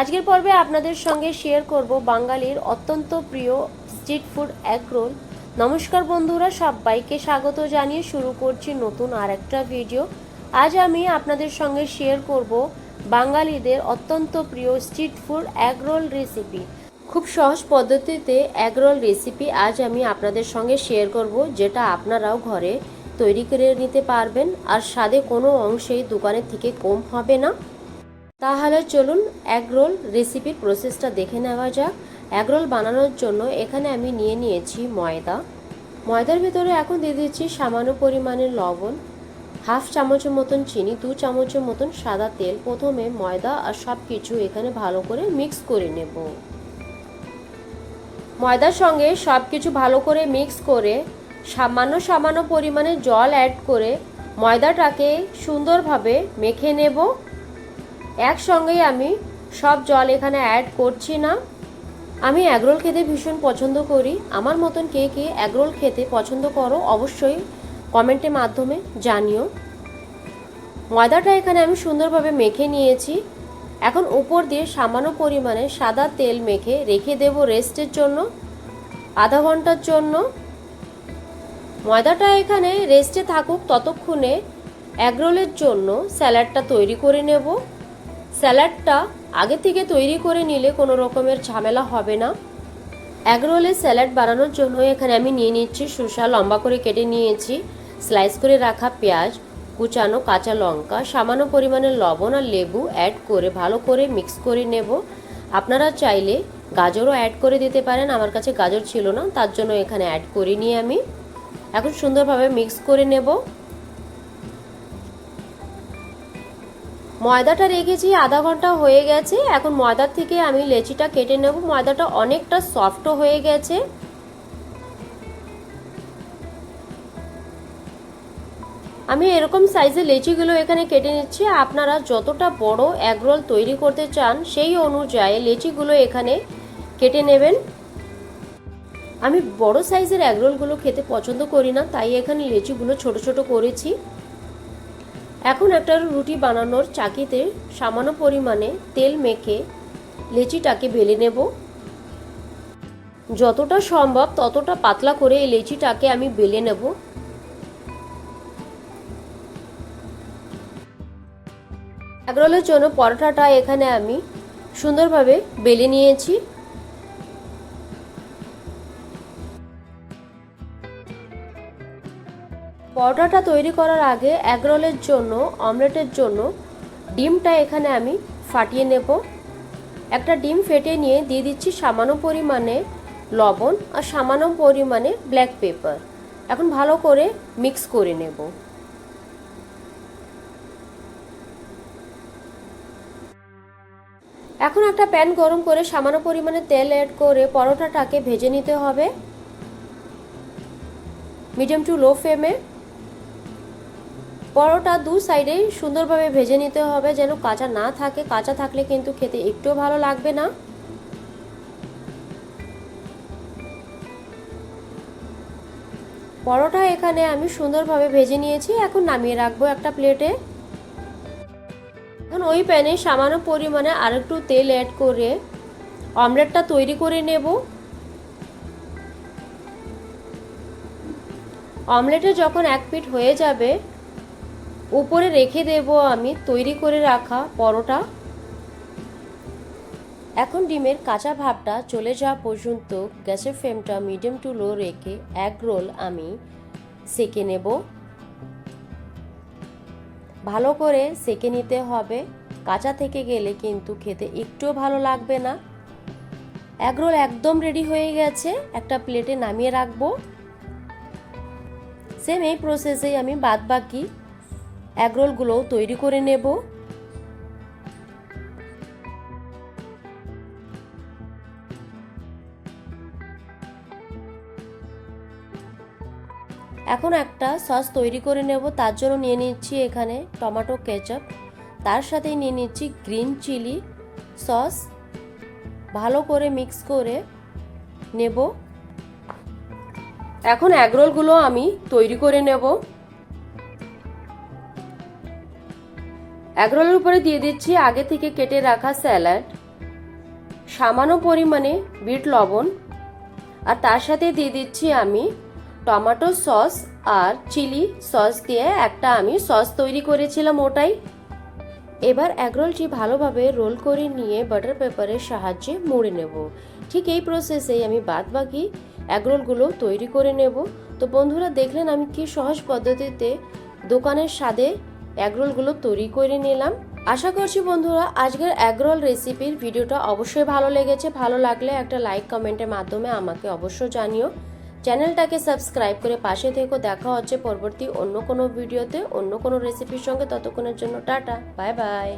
আজকের পর্বে আপনাদের সঙ্গে শেয়ার করব বাঙালির অত্যন্ত প্রিয় স্ট্রিট ফুড এগ রোল নমস্কার বন্ধুরা, সবাইকে স্বাগত জানিয়ে শুরু করছি নতুন আর একটা ভিডিও আজ আমি আপনাদের সঙ্গে শেয়ার করব বাঙালিদের অত্যন্ত প্রিয় street food egg roll recipe খুব সহজ পদ্ধতিতে এগ রোল রেসিপি আজ আমি আপনাদের সঙ্গে শেয়ার করব, যেটা আপনারাও ঘরে তৈরি করে নিতে পারবেন। আর স্বাদে কোনো অংশেই দোকানের থেকে কম হবে না। তাহলে চলুন এগ রোল রেসিপির প্রসেসটা দেখে নেওয়া যাক। এগ রোল বানানোর জন্য এখানে আমি নিয়ে নিয়েছি ময়দা। ময়দার ভিতরে এখন দিয়ে দিচ্ছি সামান্য পরিমাণের লবণ, হাফ চামচের মতন চিনি, দু চামচের মতন সাদা তেল। প্রথমে ময়দা আর সব কিছু এখানে ভালো করে মিক্স করে নেব। ময়দার সঙ্গে সব কিছু ভালো করে মিক্স করে সামান্য সামান্য পরিমাণে জল অ্যাড করে ময়দাটাকে সুন্দরভাবে মেখে নেব। একসঙ্গেই আমি সব জল এখানে অ্যাড করছি না। আমি এগরোল খেতে ভীষণ পছন্দ করি। আমার মতন কে কে এগরোল খেতে পছন্দ করো অবশ্যই কমেন্টের মাধ্যমে জানিও। ময়দাটা এখানে আমি সুন্দরভাবে মেখে নিয়েছি। এখন উপর দিয়ে সামান্য পরিমাণে সাদা তেল মেখে রেখে দেব রেস্টের জন্য, আধা ঘণ্টার জন্য। ময়দাটা এখানে রেস্টে থাকুক ততক্ষণে এগরোলের জন্য স্যালাডটা তৈরি করে নেব। স্যালাডটা আগে থেকে তৈরি করে নিলে কোনো রকমের ঝামেলা হবে না। এগরোলের স্যালাড বানানোর জন্য এখানে আমি নিয়ে নিচ্ছি শসা লম্বা করে কেটে নিয়েছি। স্লাইস করে রাখা পেঁয়াজ, কুচানো কাঁচা লঙ্কা, সামান্য পরিমাণে লবণ আর লেবু অ্যাড করে ভালো করে মিক্স করে নেব। আপনারা চাইলে গাজরও অ্যাড করে দিতে পারেন, আমার কাছে গাজর ছিল না, তার জন্য এখানে অ্যাড করিনি আমি। এখন সুন্দরভাবে মিক্স করে নেব। ময়দাটা রেখেছি, আধা ঘণ্টা হয়ে গেছে। এখন ময়দার থেকে আমি লেচিটা কেটে নেব। ময়দাটা অনেকটা সফট হয়ে গেছে। আমি এরকম সাইজের লেচিগুলো এখানে কেটে নিচ্ছি। আপনারা যতটা বড় এগরোল তৈরি করতে চান, সেই অনুযায়ী লেচিগুলো এখানে কেটে নেবেন। আমি বড় সাইজের এগরোলগুলো খেতে পছন্দ করি না, তাই এখানে লেচিগুলো ছোট ছোট করেছি। এখন একটা রুটি বানানোর চাকিতে সামান্য পরিমাণে তেল মেখে লেচিটাকে বেলে নেব। যতটা সম্ভব ততটা পাতলা করে এই লেচিটাকে আমি বেলে নেব। এগরোলের জন্য পরোটাটা এখানে আমি সুন্দরভাবে বেলে নিয়েছি। পরোটাটা তৈরি করার আগে এগরোলের জন্য, অমলেটের জন্য ডিমটা এখানে আমি ফাটিয়ে নেব। একটা ডিম ফেটে নিয়ে দিয়ে দিচ্ছি সামান্য পরিমাণে লবণ আর সামান্য পরিমাণে ব্ল্যাক পেপার এখন ভালো করে মিক্স করে নেব। এখন একটা প্যান গরম করে সামান্য পরিমাণে তেল অ্যাড করে পরোটাটাকে ভেজে নিতে হবে। মিডিয়াম টু লো ফ্লেমে পরোটা দু সাইডেই সুন্দরভাবে ভেজে নিতে হবে যেন কাঁচা না থাকে। কাঁচা থাকলে কিন্তু খেতে একটুও ভালো লাগবে না। পরোটা এখানে আমি সুন্দরভাবে ভেজে নিয়েছি। এখন নামিয়ে রাখব একটা প্লেটে। এখন ওই প্যানে সামান্য পরিমাণে আরেকটু তেল অ্যাড করে অমলেটটা তৈরি করে নেব। অমলেটে যখন এক পিঠ হয়ে যাবে উপরে রেখে দেব আমি, তৈরি করে রাখা পরোটা। এখন ডিমের কাঁচা ভাবটা চলে যাওয়া পর্যন্ত গ্যাসের ফ্লেমটা মিডিয়াম টু লো রেখে এক রোল আমি সেকে নেব। ভালো করে সেকে নিতে হবে। কাঁচা থেকে গেলে কিন্তু খেতে একটুও ভালো লাগবে না। এক রোল একদম রেডি হয়ে গেছে। একটা প্লেটে নামিয়ে রাখব। সেম এই প্রসেসেই আমি বাদ বাকি এগরোলগুলো তৈরি করে নেব। এখন একটা সস তৈরি করে নেব, তার জন্য নিয়ে নিচ্ছি এখানে টমেটো কেচাপ। তার সাথে নিয়ে নিচ্ছি গ্রিন চিলি সস। ভালো করে মিক্স করে নেব। এখন এগরোলগুলো আমি তৈরি করে নেব। এগরোলের উপরে দিয়ে দিচ্ছি আগে থেকে কেটে রাখা স্যালাড, সামান্য পরিমাণে বিট লবণ, আর তার সাথে দিয়ে দিচ্ছি আমি টমেটো সস আর চিলি সস দিয়ে একটা আমি সস তৈরি করেছিলাম ওটাই। এবার এগরোলটি ভালোভাবে রোল করে নিয়ে বাটার পেপারের সাহায্যে মুড়ে নেব। ঠিক এই প্রসেসেই আমি বাদ বাকি এগরোলগুলো তৈরি করে নেব। তো বন্ধুরা, দেখলেন আমি কি সহজ পদ্ধতিতে দোকানের স্বাদে এগরোলগুলো তৈরি করে নিলাম। আশা করছি বন্ধুরা আজকের এগরোল রেসিপির ভিডিওটা অবশ্যই ভালো লেগেছে। ভালো লাগলে একটা লাইক কমেন্টের মাধ্যমে আমাকে অবশ্য জানিও। চ্যানেলটাকে সাবস্ক্রাইব করে পাশে থেকেও দেখা হচ্ছে পরবর্তী অন্য কোনো ভিডিওতে অন্য কোনো রেসিপির সঙ্গে। ততক্ষণের জন্য টাটা। Bye bye